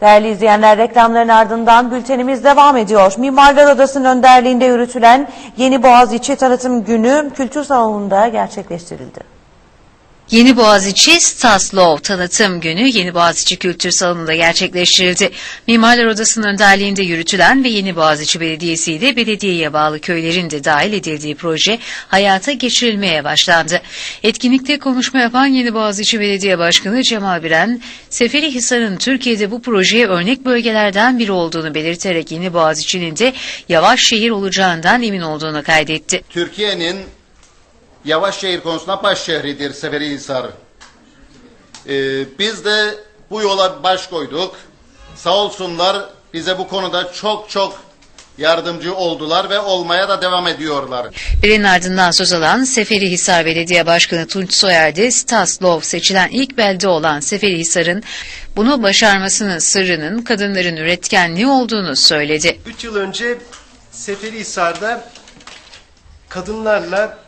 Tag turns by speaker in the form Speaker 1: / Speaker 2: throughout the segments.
Speaker 1: Değerli izleyenler reklamların ardından bültenimiz devam ediyor. Mimarlar Odası'nın önderliğinde yürütülen Yeni Boğaziçi Tanıtım Günü kültür salonunda gerçekleştirildi.
Speaker 2: Yeni Boğaziçi Staslov Tanıtım Günü Yeni Boğaziçi Kültür Salonu'nda gerçekleştirildi. Mimarlar Odası'nın önderliğinde yürütülen ve Yeni Boğaziçi Belediyesi ile belediyeye bağlı köylerin de dahil edildiği proje hayata geçirilmeye başlandı. Etkinlikte konuşma yapan Yeni Boğaziçi Belediye Başkanı Cemal Biren, Seferihisar'ın Türkiye'de bu projeye örnek bölgelerden biri olduğunu belirterek Yeni Boğaziçi'nin de yavaş şehir olacağından emin olduğunu kaydetti.
Speaker 3: Türkiye'nin yavaş şehir konusunda baş şehridir Seferihisar. Ee, biz de bu yola baş koyduk. Sağ olsunlar bize bu konuda çok çok yardımcı oldular ve olmaya da devam ediyorlar.
Speaker 2: Birin ardından söz alan Seferihisar Belediye Başkanı Tunç Soyer de Staslov seçilen ilk belde olan Seferihisar'ın bunu başarmasının sırrının kadınların üretkenliği olduğunu söyledi.
Speaker 4: 3 yıl önce Seferihisar'da kadınlarla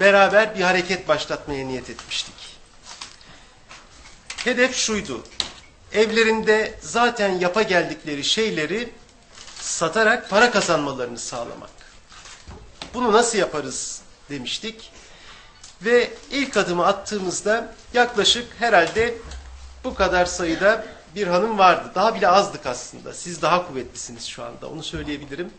Speaker 4: beraber bir hareket başlatmaya niyet etmiştik. Hedef şuydu. Evlerinde zaten yapa geldikleri şeyleri satarak para kazanmalarını sağlamak. Bunu nasıl yaparız demiştik. Ve ilk adımı attığımızda yaklaşık herhalde bu kadar sayıda bir hanım vardı. Daha bile azdık aslında. Siz daha kuvvetlisiniz şu anda. Onu söyleyebilirim.